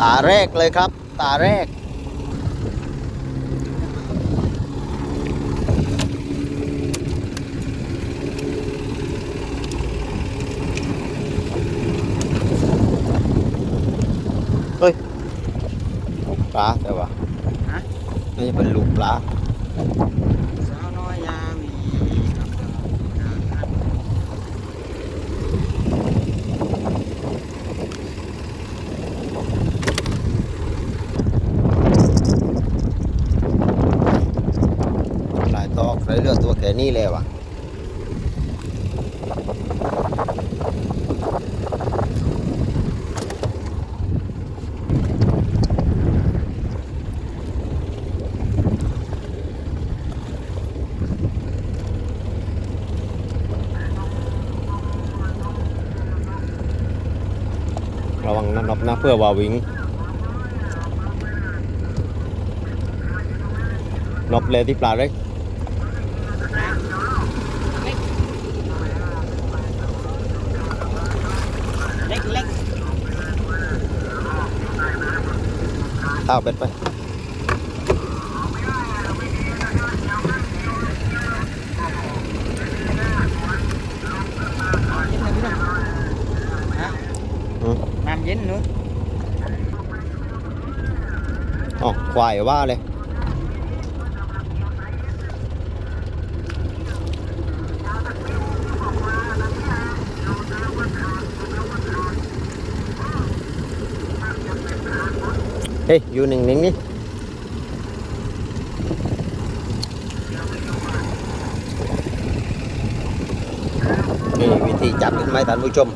ตาแรกเลยครับ ตาแรก เฮ้ยปลาแต่ว่าฮะน่าจะเป็นลูกปลา สาวน้อยยาวีครับ หลายตอกใส่ เลือดตัวแค่นี้เลยว่ะระวังนะนับนะเพื่อว่าวิงนบเลยที่ปลาเล็ก เล็กเล็ก ข้าวเป็ดไปเย็นเลยพี่น้องฮะอืมน้ำเย็นเนู้นอ๋อควายว่าเลย เฮ้ย อยู่หนิ่งๆนี่นี่วิธีจับเห็นไหมท่านผู้ชม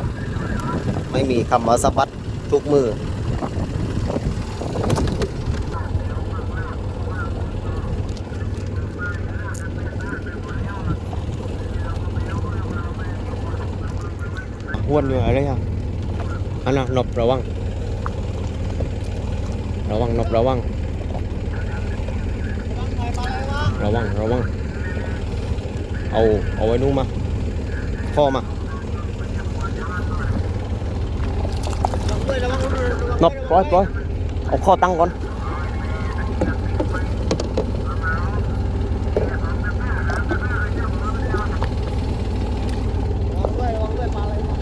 ไม่มีคำว่าสะบัดทุกมือวนอยู่อะไรอะอันน่ะนบระวัง ระวังนบระวัง ระวังระวัง เอาเอาไว้นู่นมาข้อมานบปล่อยปล่อยเอาข้อตั้งก่อน ด้วยระวังด้วยปลาอะไรมา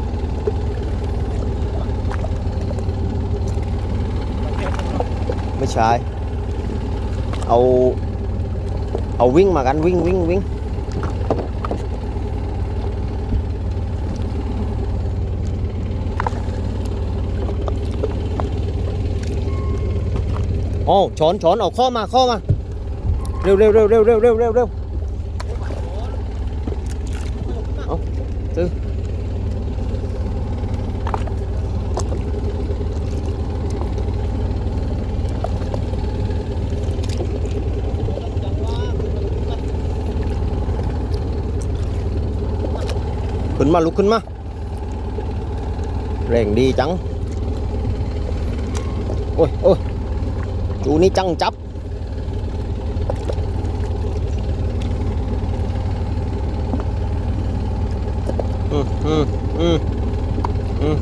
ไม่ใช่เอาเอาวิ่งมากันวิ่งวิ่งวิ่งโอ้ช้อนช้ ขึ้นมาลุกขึ้นมาแรงดีจัง โอ้ยโอ้ยจูนี่จังจับอืมอืมอืมอืม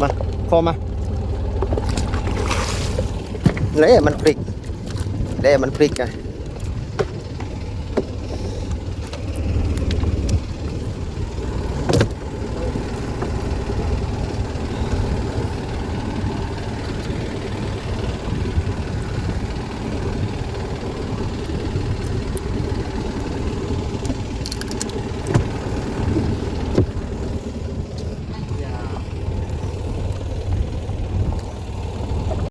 มาคอมาเละมันพลิก ได้มันพลิกไง